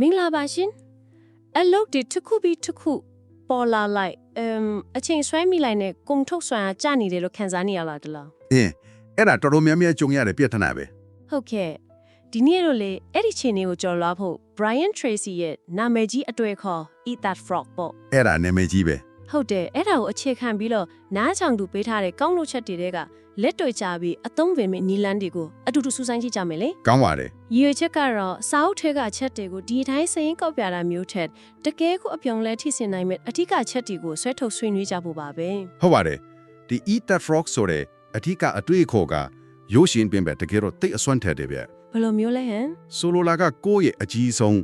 မင်္ဂလာပါရှင်အလုပ်တွေတစ်ခုပြီးတစ်ခုပေါ်လာလိုက်အမ်အချိန်ဆွဲမိလိုက်နဲ့ကုံထုတ်ဆွမ်းကြနေတယ်လို့ခံစားနေရလားတလားအင်းအဲ့ဒါတော်တော်များများကြုံရတဲ့ပြဿနာပဲဟုတ်ကဲ့ဒီနေ့တော့လေအဲ့ဒီချိန်လေးကိုကြော်လွားဖို့ Brian Tracy ရဲ့နာမည်ကြီးအတွေ့အခေါ် Eat That Frog ပေါ့အဲ့ဒါနာမည်ကြီးပဲ ဟုတ်တယ်အဲ့ဒါကိုအခြေခံပြီးတော့နားချောင်သူပေးထားတဲ့ကောင်းလို့ချက်တွေကလက်တွေ့ကြပြီးအသုံးဝင်မဲ့နီလန်းတွေကိုအတူတူစူးစမ်းကြည့်ကြမယ်လေကောင်းပါတယ်ရည်ရွယ်ချက်ကတော့စာအုပ်ထဲကချက်တွေကိုဒီအတိုင်းစရင်ကောက်ပြတာမျိုးထက်တကယ်ကိုအပြောင်းလဲထိစင်နိုင်မဲ့အထူးချက်တွေကိုဆွဲထုတ်ဆွေးနွေးကြဖို့ပါပဲဟုတ်ပါတယ်ဒီ eat that frog ဆိုတဲ့အထီးကအတွေ့အခေါ်ကရိုးရှင်ပင်ပဲတကယ်တော့တိတ်အစွမ်းထက်တယ်ဗျဘယ်လိုမျိုးလဲဟမ်ဆိုလိုလာကကိုယ့်ရဲ့အကြီးဆုံး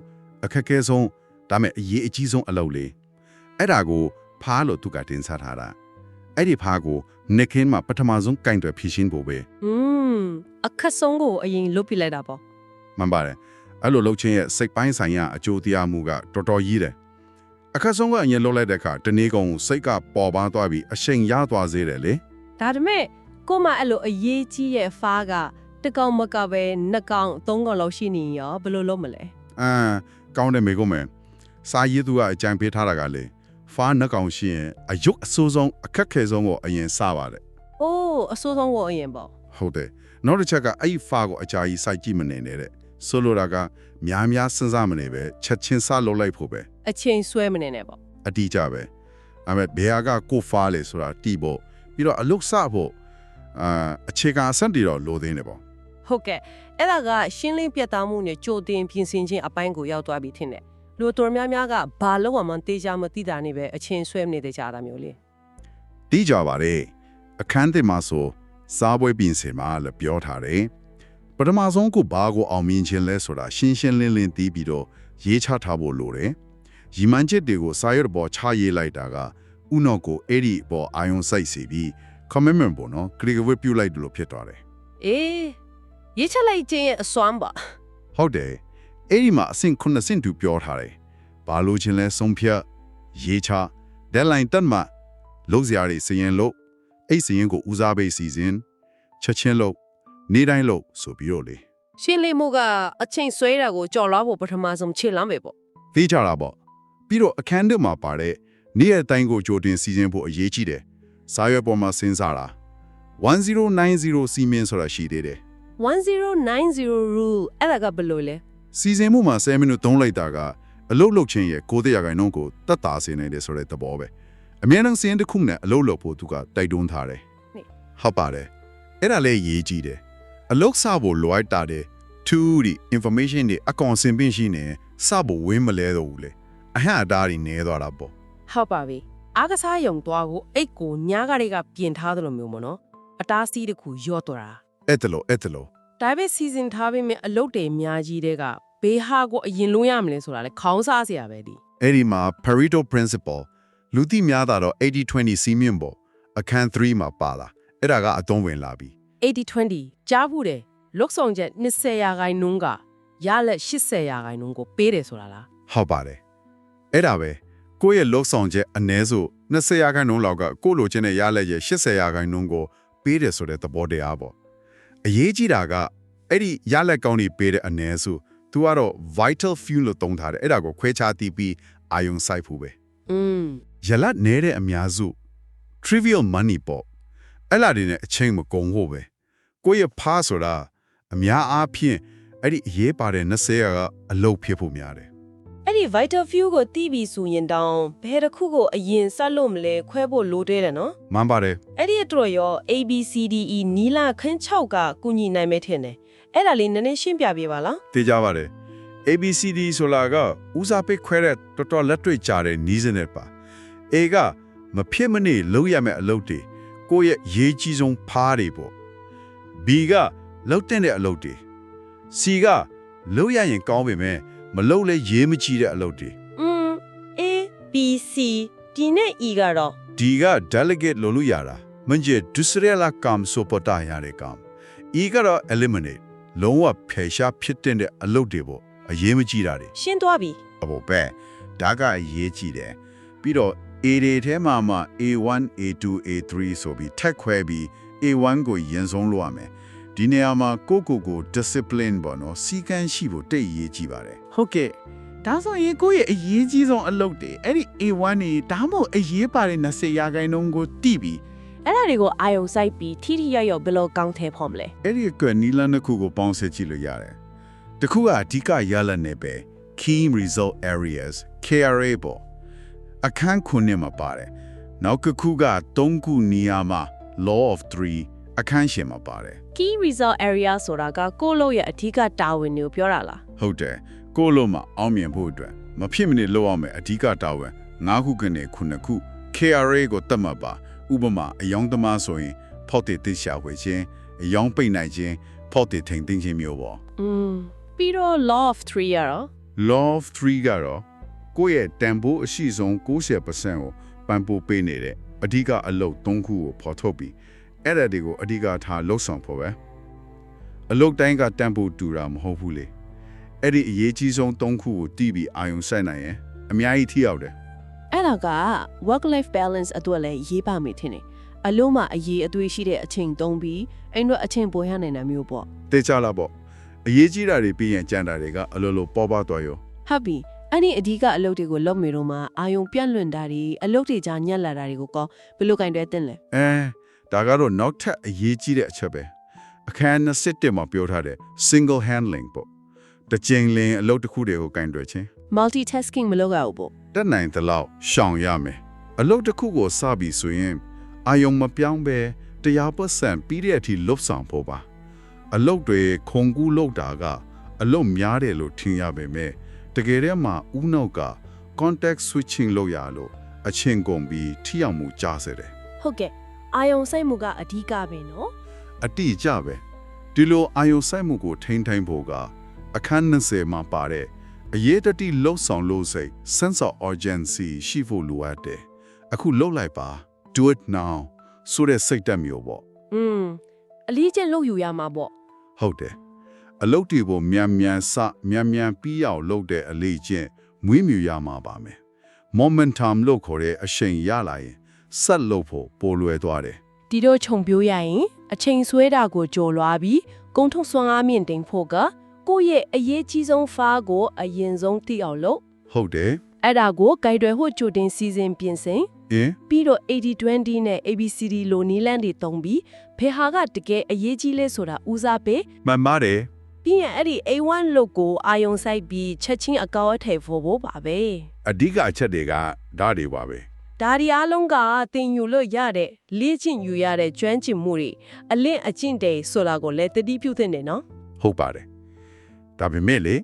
အခက်အခဲဆုံးဒါမဲ့အရေးအကြီးဆုံးအလုပ်လေးအဲ့ဒါကို ဖားလို့သူကတင်စားထားတာအဲ့ဒီဖားကိုနေခင်းမှာပထမဆုံးကင်တွယ်ဖြည့်ရှင်းဖို့ပဲอืมအခက်ဆုံးကိုအရင်လုတ်ပြလိုက်တာပေါ့မှန်ပါတယ်အဲ့လိုလှုပ်ချင်းရဲ့စိတ်ပိုင်းဆိုင်ရာအကျိုးတရားမှုကတော်တော်ကြီးတယ်အခက်ဆုံးကအရင်လှုပ်လိုက်တဲ့အခါတနေ့ကုန်စိတ်ကပေါ်ပါသွားပြီးအရှိန်ရသွားစေတယ်လေဒါပေမဲ့ကိုမအဲ့လိုအရေးကြီးရဲ့ဖားကတစ်ကောင်မကပဲနှစ်ကောင်သုံးကောင်လောက်ရှိနေရင်ရောဘယ်လိုလုပ်မလဲအမ်ကောင်းတယ်မေကုမယ်စာရေးသူကအကြံပေးထားတာကလေ ဖားနှကောင်ရှိရင်အယုတ်အဆိုးဆုံးအခက်ခဲဆုံးကိုအရင်စပါတယ်အိုးအဆိုးဆုံးကိုအရင်ပေါ့ဟုတ်တယ်နောက်တစ်ချက်ကအဲ့ဒီဖားကိုအကြာကြီးစိုက်ကြည့်မနေနဲ့တဲ့ဆိုလိုတာကများများစဉ်းစားမနေပဲချက်ချင်းစလုပ်လိုက်ဖို့ပဲအချိန်ဆွဲမနေနဲ့ပေါ့အတိအကျပဲအမေဘေဟာကကိုဖားလေဆိုတာတီးဖို့ပြီးတော့အလုတ်စဖို့အာအခြေခံအဆင့်တီတော့လိုသေးနေပေါ့ဟုတ်ကဲ့အဲ့ဒါကရှင်းလင်းပြတ်သားမှုနဲ့ကြိုတင်ပြင်ဆင်ခြင်းအပိုင်းကိုရောက်သွားပြီထင်တယ် လူတော်များများကဘာလို့မှမတေးကြမသိတာနေပဲအချင်းဆွဲမနေတဲ့ကြတာမျိုးလေတီးကြပါလေအခန်းတင်မှာဆိုစားပွဲပြင်ဆင်မှာလည်းပြောထားတယ်ပထမဆုံးကိုဘာကိုအောင်မြင်ခြင်းလဲဆိုတာရှင်းရှင်းလင်းလင်းသိပြီးတော့ရေးချထားဖို့လိုတယ်ရီမန်ချက်တွေကိုစာရွက်ပေါ်ချရေးလိုက်တာကဥနော့ကိုအဲ့ဒီပေါ်အာယုံစိုက်စီပြီး commitment ပေါ့နော် click ဝပြုတ်လိုက်တယ်လို့ဖြစ်သွားတယ်အေးရေးချက်လိုက်ခြင်းရဲ့အစွမ်းပါဟုတ်တယ်အဲ့ဒီမှာအဆင့်ခုနှစ်ဆင့်တူပြောထားတယ် ဘာလို့ချင်းလဲဆုံးဖြတ်ရေးချ deadline တက်မှလုံးစရာတွေစရင်လို့အဲ့စရင်ကိုဦးစားပေးစီစဉ်ချက်ချင်းလို့နေတိုင်းလို့ဆိုပြီးတော့လေရှင်းလင်းမှုကအချိန်ဆွဲတာကိုကြော်လွားဖို့ပထမဆုံးခြေလမ်းပဲပေါ့သိကြတာပေါ့ပြီးတော့အခန်းထဲမှာပါတဲ့နေ့ရက်တိုင်းကိုကြိုတင်စီစဉ်ဖို့အရေးကြီးတယ်စာရွက်ပေါ်မှာစဉ်းစားတာ1090စီမင်းဆိုတာရှိသေးတယ်1090 rule အဲ့ဒါကဘယ်လိုလဲစီစဉ်မှုမှာ10မိနစ်သုံးလိုက်တာက အလုတ်လုတ်ချင်းရဲ့900ရာခိုင်နှုန်းကိုတတ်တာစေနိုင်တယ်ဆိုတဲ့သဘောပဲအမြဲတမ်းစရင်တစ်ခုနဲ့အလုတ်လုတ်ဖို့သူကတိုက်တွန်းထားတယ်ဟုတ်ပါတယ်အဲ့ဒါလည်းရေးကြည့်တယ်အလုတ်စဖို့လိုအပ်တာတဲ့2ဒီ information တွေအကောင်စင်ပင်းရှိနေစဖို့ဝင်းမလဲတော့ဘူးလေအဟံအတားတွေနေသွားတာပေါ့ဟုတ်ပါပြီအားကစားရုံသွားကိုအိတ်ကိုညားကလေးကပြင်ထားတယ်လို့မျိုးမနော်အတားစီးတစ်ခုရော့တော့တာအဲ့တလို့အဲ့တလို့ဒါပေမဲ့စီစဉ်ထားပြီးမြအလုတ်တွေအများကြီးတဲ့က ဘေးဟာကိုအရင်လုံးရမလဲဆိုတာလေခေါင်းစားစရာပဲဒီအဲ့ဒီမှာ Pareto principle လူသိများတာတော့80-20စီမင်းပေါ့အခန်း3မှာပါလာအဲ့ဒါကအသုံးဝင်လာပြီ80-20ကြားဘူးတယ်လုတ်ဆောင်ချက်20ရာခိုင်နှုန်းကရလက်80ရာခိုင်နှုန်းကိုပေးတယ်ဆိုတာလားဟုတ်ပါတယ်အဲ့ဒါပဲကိုယ့်ရဲ့လောက်ဆောင်ချက်အ ਨੇ ဆို20ရာခိုင်နှုန်းလောက်ကကိုယ့်လိုချင်တဲ့ရလက်ရဲ့80ရာခိုင်နှုန်းကိုပေးတယ်ဆိုတဲ့သဘောတရားပေါ့အရေးကြီးတာကအဲ့ဒီရလက်ကောင်းတွေပေးတဲ့အ ਨੇ ဆို သူကတော့ vital fuel လို့သုံးထားတယ်အဲ့ဒါကိုခွဲခြားတည်ပြီးအာယုံစိုက်ဖို့ပဲอืมရလက်နဲတဲ့အများစု trivial money ပေါ့အဲ့လာတွေနဲ့အချိန်မကုန်ဖို့ပဲကိုယ့်ရဲ့ဖားဆိုတာအများအားဖြင့်အဲ့ဒီအရေးပါတဲ့20ရာကအလုပ်ဖြစ်ဖို့များတယ်အဲ့ဒီ vital fuel ကိုတီးပြီးဆိုရင်တောင်းဘယ်တစ်ခုကိုအရင်ဆက်လို့မလဲခွဲဖို့လိုသေးတယ်နော်မှန်ပါတယ်အဲ့ဒီအတွက်ရော ABCDE နီလာခန်း6ကကုညီနိုင်မဲ့ထင်တယ် အဲ့ဒါလေးနည်းနည်းရှင်းပြပေးပါလားသိကြပါတယ် ABCD ဆိုတာကဦးစားပေးခွဲတဲ့တော်တော်လက်တွေ့ကြတဲ့နီးစနစ်ပါ A ကမဖြစ်မနေလုပ်ရမယ့်အလုပ်တွေကိုယ့်ရဲ့ရေးကြီးဆုံးဖားတွေပေါ့ B ကလုပ်တဲ့တဲ့အလုပ်တွေ C ကလုပ်ရရင်ကောင်းပေမဲ့မလုပ်လဲရေးမကြည့်တဲ့အလုပ်တွေอืม A B C D နဲ့ E ကတော့ D က delegate လို့လို့ရတာမင်းကျဒုစရလာကမ်ဆိုပတာရတဲ့ကမ် E ကတော့ eliminate လုံးဝဖယ်ရှားဖြစ်တဲ့အလုပ်တွေပေါ့အရေးမကြီးတာတွေရှင်းသွားပြီအဘောပဲဒါကအရေးကြီးတယ်ပြီးတော့ A တွေထဲမှာမှ A1 A2 A3 ဆိုပြီးထက်ခွဲပြီး A1 ကိုရင်ဆုံးလို့ရမယ်ဒီနေရာမှာကိုယ့်ကိုယ်ကို discipline ပေါ့နော်စီကံရှိဖို့တိတ်အရေးကြီးပါတယ်ဟုတ်ကဲ့ဒါဆိုရင်ကိုယ့်ရဲ့အရေးကြီးဆုံးအလုပ်တွေအဲ့ဒီ A1 နေဒါမှမဟုတ်အရေးပါတဲ့20ရာခိုင်နှုန်းကိုတိပြီး အဲ့ဒါတွေကိုအာယုံစိုက်ပြီးထိထိရောက်ရောက်ဘယ်လိုကောင်းထဲဖော်မလဲအဲ့ဒီအတွက်နီလန်းတစ်ခုကိုပေါင်းစပ်ကြည့်လို့ရတယ်တစ်ခုကအဓိကရလနဲ့ပဲ key result areas KRA ပေါ့အခန်းခုနှစ်မှာပါတယ်နောက်တစ်ခုက3ခုနေရာမှာ law of 3အခန်းရှင်မှာပါတယ် key result area ဆိုတာကကိုယ့်လို့ရဲ့အဓိကတာဝန်တွေကိုပြောတာလားဟုတ်တယ်ကိုယ့်လိုမှအောင်မြင်ဖို့အတွက်မဖြစ်မနေလုပ်အောင်မယ်အဓိကတာဝန်၅ခုကနေခုနှစ်ခု KRA ကိုတတ်မှတ်ပါ ဥပမာအယောင်သမားဆိုရင် ဖောက်တည်သိရှာဝေခြင်းအယောင်ပိတ်နိုင်ခြင်းဖောက်တည်ထိန်သိမ်းခြင်းမျိုးပေါ့อืมပြီးတော့ law of 3ရတော့ law of 3ကတော့ကိုယ့်ရဲ့တန်ဖိုးအရှိဆုံး90%ကိုပံ့ပိုးပေးနေတဲ့အဓိကအလုပ်၃ခုကိုဖော်ထုတ်ပြီးအဲ့ဒါတွေကိုအဓိကထားလှုပ်ဆောင်ဖို့ပဲအလုပ်တိုင်းကတန်ဖိုးတူတာမဟုတ်ဘူးလေအဲ့ဒီအရေးကြီးဆုံး၃ခုကိုတီးပြီးအာယုံဆိုင်နိုင်ရင်အများကြီးထိရောက်တယ် အဲ့ဒါက work life balance အတွက်လည်းရေးပါမယ်ထင်တယ်အလုံးမှာအရေးအသွေးရှိတဲ့အချိန်သုံးပြီးအဲ့တော့အချိန်ပေါ်ရနိုင်တာမျိုးပေါ့တေချလာပေါ့အရေးကြီးတာတွေပြီးရင်ကြံတာတွေကအလိုလိုပေါ်ပါသွားရောဟုတ်ပြီအဲ့ဒီအဓိကအလုပ်တွေကိုလုပ်မယ်တော့မှအာယုံပြန့်လွင့်တာတွေအလုပ်တွေကြားညက်လာတာတွေကိုကောဘယ်လိုကင်တွယ်တင်လဲအဲဒါကတော့နောက်ထပ်အရေးကြီးတဲ့အချက်ပဲအခန်း27မှာပြောထားတဲ့ single handling ပေါ့တစ်ချိန်လင်းအလုပ်တစ်ခုတွေကိုကင်တွယ်ခြင်း multitasking မလုပ်ရဘူးပေါ့ တက်နိုင်သလောက်ရှောင်ရမယ်အလုပ်တစ်ခုကိုစပြီဆိုရင်အာယုံမပြောင်းပဲ100%ပြီးတဲ့အထိလွတ်ဆောင်ဖို့ပါအလုပ်တွေခုံကူးလုပ်တာကအလုပ်များတယ်လို့ထင်ရပေမဲ့တကယ်တည်းမှာဥနောက်က context switching လုပ်ရလို့အချင်းကုန်ပြီးထိရောက်မှုကြားစေတယ်ဟုတ်ကဲ့အာယုံစိတ်မှုကအဓိကပဲနော်အတိအကျပဲဒီလိုအာယုဆိုင်မှုကိုထိန်းထိန်ဖို့ကအခန်း20မှာပါတဲ့ အရေးတတိလှုပ်ဆောင်လို့စိတ် sense of urgency ရှိဖို့လိုအပ်တယ်အခုလှုပ်လိုက်ပါ do it now ဆိုတဲ့စိတ်တက်မျိုးပေါ့อืมအလေးကျင့်လုပ်ယူရမှာပေါ့ဟုတ်တယ်အလုပ်တွေကိုမြန်မြန်စမြန်မြန်ပြီးအောင်လုပ်တဲ့အလေးချင်းမွေးမြူရမှာပါမယ် momentum လို့ခေါ်တဲ့အရှိန်ရလာရင်ဆက်လုပ်ဖို့ပိုလွယ်သွားတယ်ဒီတော့ခြုံပြိုးရရင်အချိန်ဆွဲတာကိုကြော်လွားပြီးကုံထုံစွမ်းအားမြင့်တင်ဖို့က ကိုယ့်ရဲ့အရေးကြီးဆုံးဖားကိုအရင်ဆုံးသိအောင်လုပ်ဟုတ်တယ်အဲ့ဒါကိုဂိုက်တွေဟိုကြိုတင်စီစဉ်ပြင်ဆင်အင်းပြီးတော့8020နဲ့ ABCD လိုနီးလန်းတွေသုံးပြီးဘယ်ဟာကတကယ်အရေးကြီးလဲဆိုတာဦးစားပေးမှန်ပါတယ်ပြီးရင်အဲ့ဒီ A1 လို့ကိုအာယုံဆိုင်ပြီးချက်ချင်းအကောက်အထည်ဖို့ဖို့ပါပဲအဓိကအချက်တွေကဒါတွေပါပဲဒါဒီအားလုံးကတင်ယူလို့ရတဲ့လေ့ကျင့်ယူရတဲ့ကျွမ်းကျင်မှုတွေအလင့်အကျင့်တွေဆိုတာကိုလည်းတတိပြုသင့်တယ်နော်ဟုတ်ပါတယ် ဒါပေမဲ့လေ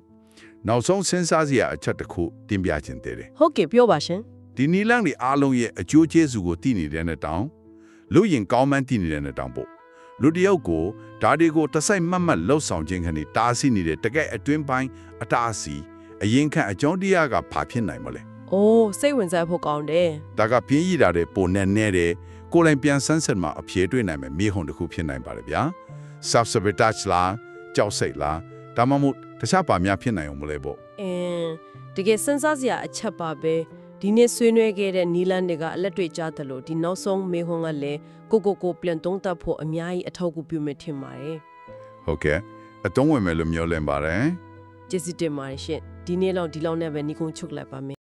နောက်ဆုံးစဉ်းစားစရာအချက်တစ်ခုတင်ပြခြင်းတည်းတယ်ဟုတ်ကဲ့ပြောပါရှင်ဒီနီလန်းတွေအားလုံးရဲ့အကျိုးကျေးဇူးကိုသိနေတဲ့နဲ့တောင်လူရင်ကောင်းမှန်းသိနေတဲ့နဲ့တောင်ပို့လူတစ်ယောက်ကိုဒါတွေကိုတစ်စိုက်မတ်မတ်လှုပ်ဆောင်ခြင်းခဏတားဆီးနေတဲ့တကယ်အတွင်းပိုင်းအတားအဆီးအရင်ခန့်အကြောင်းတရားကဘာဖြစ်နိုင်မလဲ။အိုးစိတ်ဝင်စားဖို့ကောင်းတယ်ဒါကပြင်းရည်တာတဲ့ပုံနဲ့နဲ့တဲ့ကိုယ်တိုင်ပြန်ဆန်းစစ်မှာအဖြေတွေ့နိုင်မယ်မိဟုန်တစ်ခုဖြစ်နိုင်ပါတယ်ဗျာ self sabotage လားကြောက်စိတ်လား ဒါမှမဟုတ်တခြားပါများဖြစ်နိုင်အောင်မလဲပေါ့။အင်းတကယ်စဉ်းစားစရာအချက်ပါပဲ။ဒီနေ့ဆွေးနွေးခဲ့တဲ့နီလန်တွေကအလက်တွေ့ကြားတယ်လို့ဒီနောက်ဆုံးမေဟွန်ကလည်းကိုကိုကိုပြန်တုံးတက်ဖို့အများကြီးအထောက်အကူပြုမယ်ထင်ပါတယ်ဟုတ်ကဲ့အတုံးဝင်မယ်လို့မျှော်လင့်ပါတယ်။ကျေးဇူးတင်ပါတယ်ရှင်။ဒီနေ့လောက်ဒီလောက်နဲ့ပဲညီကုန်းချုပ်လိုက်ပါမယ်